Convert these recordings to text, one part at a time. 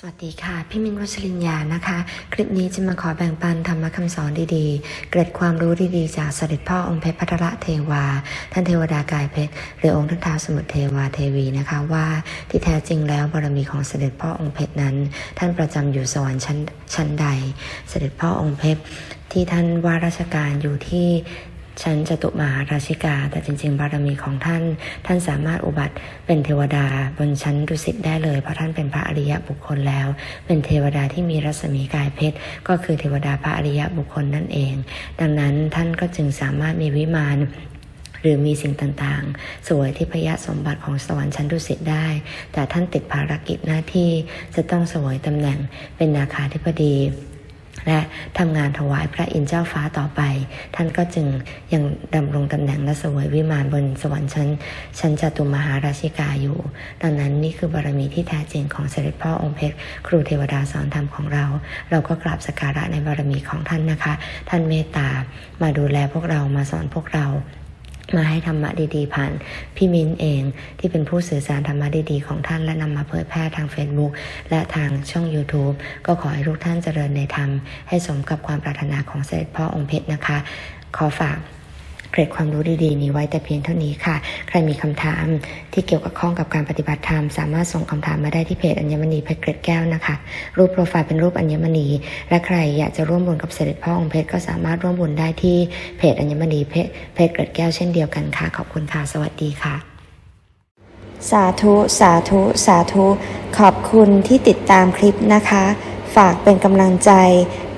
สวัสดีค่ะ พี่มินวัชรินยานะคะ คลิปนี้จะมาขอแบ่งปันธรรมคำสอนดีๆ เกร็ดความรู้ดีๆ จากเสด็จพ่อองค์เพชรพัทระเทวา ท่านเทวดากายเพชรหรือองค์ท่านท้าวสมุทรเทวาเทวีนะคะว่าที่แท้จริงแล้วบารมีของเสด็จพ่อองค์เพชรนั้น ท่านประจำอยู่สวรรค์ชั้นชั้นใด เสด็จพ่อองค์เพชรที่ท่านว่าราชการอยู่ที่ ชั้นจตุมหาราชิกา แต่จริง ๆ บารมีของท่าน ท่านสามารถอุบัติเป็นเทวดาบนชั้นดุสิตได้เลย เพราะท่านเป็นพระอริยบุคคลแล้ว เป็นเทวดาที่มีรัศมีกายเพชร ก็คือเทวดาพระอริยบุคคลนั่นเอง ดังนั้นท่านก็จึงสามารถมีวิมานหรือมีสิ่งต่างๆ สวยที่พยสมบัติของสวรรค์ชั้นดุสิตได้ แต่ท่านติดภารกิจหน้าที่จะต้องสวยตำแหน่งเป็นนาคาธิบดี และทำงานถวายพระอินทร์เจ้าฟ้าต่อไป ท่านก็จึงยังดำรงตำแหน่งและเสวยวิมานบนสวรรค์ชั้น ชั้นจตุมหาราชิกาอยู่ ดังนั้นนี่คือบารมีที่แท้จริงของเสด็จพ่อองค์เพชรครูเทวดาสอนธรรมของเรา เราก็กราบสักการะในบารมีของท่านนะคะ ท่านเมตตามาดูแลพวกเรามาสอนพวกเรา มาให้ธรรมะดีๆผ่านพี่มิ้นเองที่เป็นผู้สื่อสารธรรมะดีๆของท่านและนำมาเผยแพร่ทาง Facebook และทางช่อง YouTube ก็ขอให้ทุกท่านเจริญในธรรม ให้สมกับความปรารถนาของเสด็จพ่อองค์เพชรนะคะ ขอฝาก เกร็ดความรู้ดีๆ นี้ไว้แต่เพียงเท่านี้ค่ะ ใครมีคำถามที่เกี่ยวกับข้องกับการปฏิบัติธรรม สามารถส่งคำถามมาได้ที่เพจอัญมณีเพชรเกร็ดแก้วนะคะ รูปโปรไฟล์เป็นรูปอัญมณี และใครอยากจะร่วมบุญกับเสด็จพ่อองค์เพชรก็สามารถร่วมบุญได้ที่เพจอัญมณีเพชรเกร็ดแก้วเช่นเดียวกันค่ะ ขอบคุณค่ะ สวัสดีค่ะสาธุ สาธุ สาธุ ขอบคุณที่ติดตามคลิปนะคะ ฝากเป็นกำลังใจ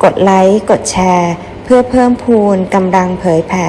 กดไลค์ กดแชร์ เพื่อเพิ่มพูนกำลังเผยแผ่